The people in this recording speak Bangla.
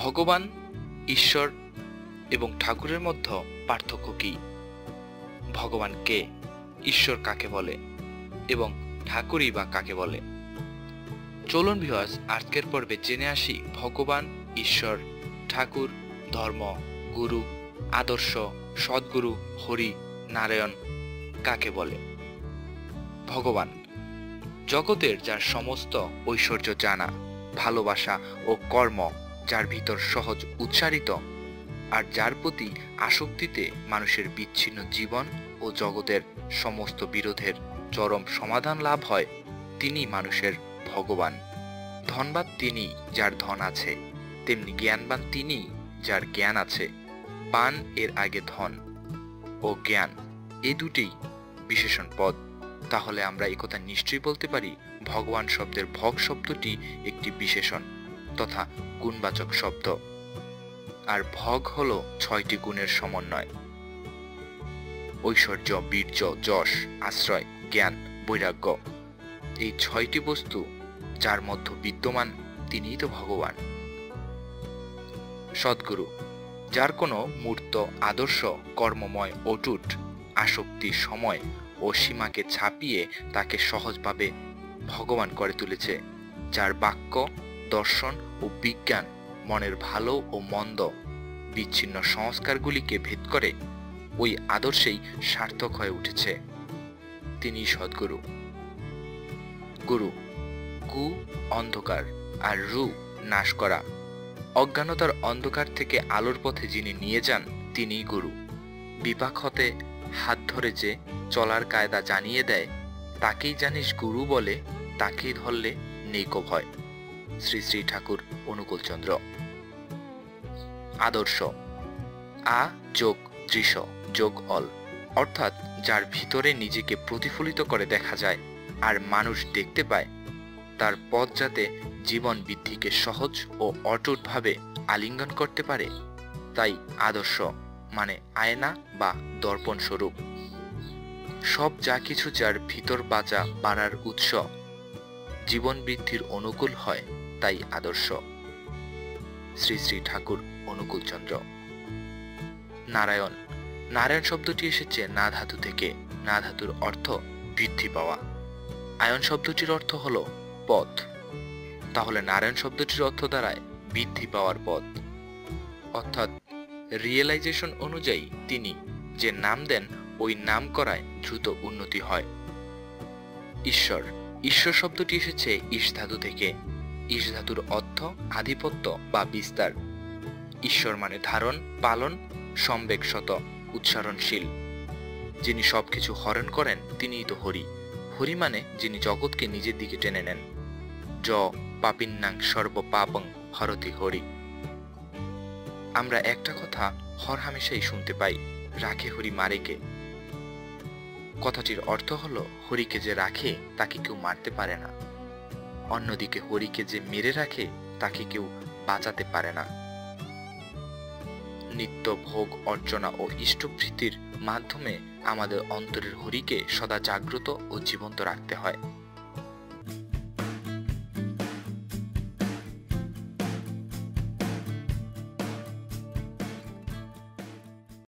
ভগবান, ঈশ্বর এবং ঠাকুরের মধ্যে পার্থক্য কি? ভগবান কে? ঈশ্বর কাকে বলে? এবং ঠাকুরই বা কাকে বলে? চলুন ভিওয়াস আজকের পর্বে জেনে আসি ভগবান, ঈশ্বর, ঠাকুর, ধর্ম, গুরু, আদর্শ, সদ্গুরু, হরি, নারায়ণ কাকে বলে? ভগবান, জগতের যার সমস্ত ঐশ্বর্য জানা, ভালোবাসা ও কর্ম যার ভিতর সহজ উচ্চারিত আর যার প্রতি আসক্তিতে মানুষের বিচ্ছিন্ন জীবন ও জগতের সমস্ত বিরোধের চরম সমাধান লাভ হয় তিনি মানুষের ভগবান। ধনবাদ তিনি যার ধন আছে, তেমনি জ্ঞানবান তিনি যার জ্ঞান আছে। পান এর আগে ধন ও জ্ঞান, এ দুটি বিশেষণ পদ। তাহলে আমরা একথা নিশ্চয়ই বলতে পারি, ভগবান শব্দের ভগ শব্দটি একটি বিশেষণ। তথা গুণবাচক শব্দ। আর ভগ হল ছয়টি গুণের সমন্বয়। ঐশ্বর্য, বীর্য, যশ, আশ্রয়, জ্ঞান, বৈরাগ্য। এই ছয়টি বস্তু যার মধ্যে বিদ্যমান, তিনিই তো ভগবান। সদ্গুরু, যার কোনো মূর্ত, আদর্শ, কর্মময়, অটুট, আসক্তি, সময় ও সীমাকে ছাপিয়ে তাকে সহজভাবে ভগবান করে তুলেছে, যার বাক্য দর্শন ও বিজ্ঞান মনের ভালো ও মন্দ বিচ্ছিন্ন সংস্কারগুলিকে ভেদ করে ওই আদর্শেই সার্থক হয়ে উঠেছে। তিনি সদ্গুরু। গুরু, কু অন্ধকার আর রু নাশ করা। অজ্ঞানতার অন্ধকার থেকে আলোর পথে যিনি নিয়ে যান, তিনিই গুরু। বিপাক হতে হাত ধরে যে চলার কায়দা জানিয়ে দেয়, তাকেই জানিস গুরু বলে, তাকেই ধরলে নেইকো ভয়। শ্রী শ্রী ঠাকুর অনুকূলচন্দ্র। আদর্শ। আ যোগ দৃশ্য যোগ অল। অর্থাৎ যার ভিতরে নিজেকে প্রতিফলিত করে দেখা যায় আর মানুষ দেখতে পায়, তার পথ যাতে জীবন বৃদ্ধিকে সহজ ও অটুটভাবে আলিঙ্গন করতে পারে, তাই আদর্শ মানে আয়না বা দর্পণ স্বরূপ সব যা কিছু যার ভিতর বাজা বাড়ার উৎস জীবন বৃদ্ধির অনুকূল হয় তাই আদর্শ। শ্রী শ্রী ঠাকুর অনুকূলচন্দ্র। নারায়ণ নারায়ণ শব্দটি এসেছে না ধাতু থেকে, না ধাতুর অর্থ বৃদ্ধি পাওয়া। আয়ন শব্দটির অর্থ হল পথ। তাহলে নারায়ণ শব্দটির অর্থ দ্বারায় বৃদ্ধি পাওয়ার পথ। অর্থাৎ রিয়েলাইজেশন অনুযায়ী তিনি যে নাম দেন, ওই নাম করায় দ্রুত উন্নতি হয়। ঈশ্বর ঈশ্বর শব্দটি এসেছে ইস ধাতু থেকে। ইস ধাতুর অর্থ আধিপত্য বা বিস্তার। ঈশ্বর মানে ধারণ, পালন সম্বেক শত উচ্চারণশীল। যিনি সবকিছু হরণ করেন, তিনিই তো হরি। হরি মানে যিনি জগৎকে নিজের দিকে টেনে নেন। জ পাপিন্নাং সর্ব পাপং হরতি হরি। আমরা একটা কথা হর হামেশাই শুনতে পাই, রাখে হরি মারেকে। কথাটির অর্থ হল, হরিকে যে রাখে, তাকে কেউ মারতে পারে না। অন্যদিকে হরিকে যে মেরে রাখে, তাকে কেউ বাঁচাতে পারে না। নিত্য ভোগ, অর্চনা ও ইষ্টভৃতির মাধ্যমে আমাদের অন্তরের হরিকে সদা জাগ্রত ও জীবন্ত রাখতে হয়।